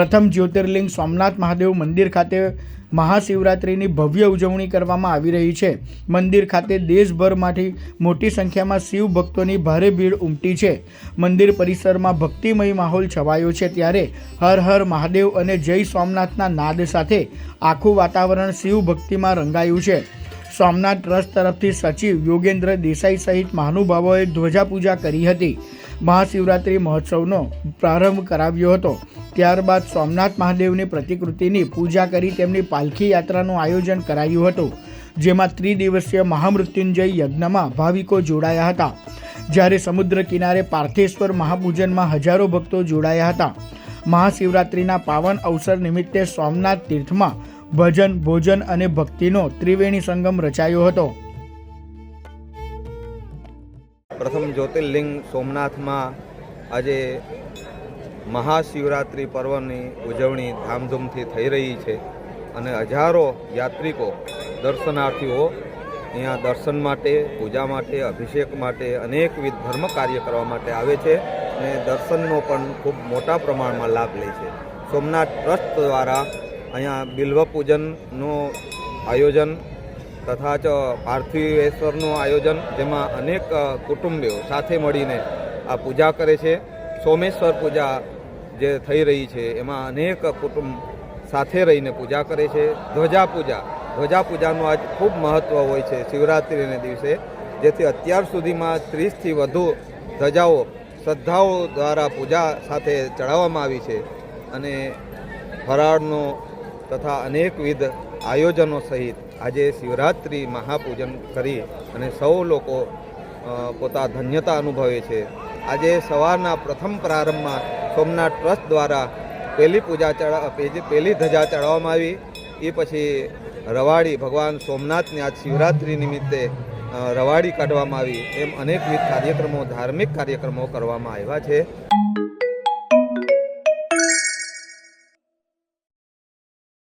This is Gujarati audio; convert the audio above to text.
પ્રથમ જ્યોતિર્લિંગ સોમનાથ મહાદેવ મંદિર ખાતે મહાશિવરાત્રિની ભવ્ય ઉજવણી કરવામાં આવી રહી છે. મંદિર ખાતે દેશભરમાંથી મોટી સંખ્યામાં શિવ ભક્તોની ભારે ભીડ ઉમટી છે. મંદિર પરિસરમાં ભક્તિમય માહોલ છવાયો છે ત્યારે હર હર મહાદેવ અને જય સોમનાથના નાદ સાથે આખું વાતાવરણ શિવ ભક્તિમાં રંગાયું છે. સોમનાથ ટ્રસ્ટ તરફથી સચિવ યોગેન્દ્ર દેસાઈ સહિત મહાનુભાવોએ ધ્વજાપૂજા કરી હતી. મહાશિવરાત્રિ મહોત્સવનો પ્રારંભ કરાવ્યો હતો. ત્યારબાદ સોમનાથ મહાદેવની પ્રતિકૃતિની પૂજા કરી તેમની પાલખી યાત્રાનું આયોજન કરાયું હતું. જેમાં ત્રિદિવસીય મહામૃત્યુંજય યજ્ઞમાં ભાવિકો જોડાયા હતા. જ્યારે સમુદ્ર કિનારે પાર્થેશ્વર મહાપૂજનમાં હજારો ભક્તો જોડાયા હતા. મહાશિવરાત્રિના પાવન અવસર નિમિત્તે સોમનાથ તીર્થમાં ભજન, ભોજન અને ભક્તિનો ત્રિવેણી સંગમ રચાયો હતો. પ્રથમ જ્યોતિર્લિંગ સોમનાથમાં આજે મહાશિવરાત્રિ પર્વની ઉજવણી ધામધૂમથી થઈ રહી છે અને હજારો યાત્રિકો, દર્શનાર્થીઓ અહીંયા દર્શન માટે, પૂજા માટે, અભિષેક માટે અનેકવિધ ધર્મ કાર્ય કરવા માટે આવે છે અને દર્શનનો પણ ખૂબ મોટા પ્રમાણમાં લાભ લે છે. સોમનાથ ટ્રસ્ટ દ્વારા અહીંયા બિલ્વ પૂજનનું આયોજન તથા જ પાર્થિવેશ્વરનું આયોજન, જેમાં અનેક કુટુંબીઓ સાથે મળીને આ પૂજા કરે છે. સોમેશ્વર પૂજા જે થઈ રહી છે, એમાં અનેક કુટુંબ સાથે રહીને પૂજા કરે છે. ધ્વજા પૂજા, ધ્વજા પૂજાનું આજ ખૂબ મહત્ત્વ હોય છે શિવરાત્રિને દિવસે, જેથી અત્યાર સુધીમાં ત્રીસથી વધુ ધજાઓ શ્રદ્ધાઓ દ્વારા પૂજા સાથે ચડાવવામાં આવી છે. અને ફરાળનો તથા અનેકવિધ આયોજનો સહિત આજે શિવરાત્રિ મહાપૂજન કરી અને સૌ લોકો પોતા ધન્યતા અનુભવે છે. આજે સવારના પ્રથમ પ્રારંભમાં સોમનાથ ટ્રસ્ટ દ્વારા પહેલી પૂજા ચડા પહેલી- ધજા ચડાવવામાં આવી. એ પછી રવાડી ભગવાન સોમનાથની આજ શિવરાત્રિ નિમિત્તે રવાડી કાઢવામાં આવી. એમ અનેકવિધ કાર્યક્રમો, ધાર્મિક કાર્યક્રમો કરવામાં આવ્યા છે.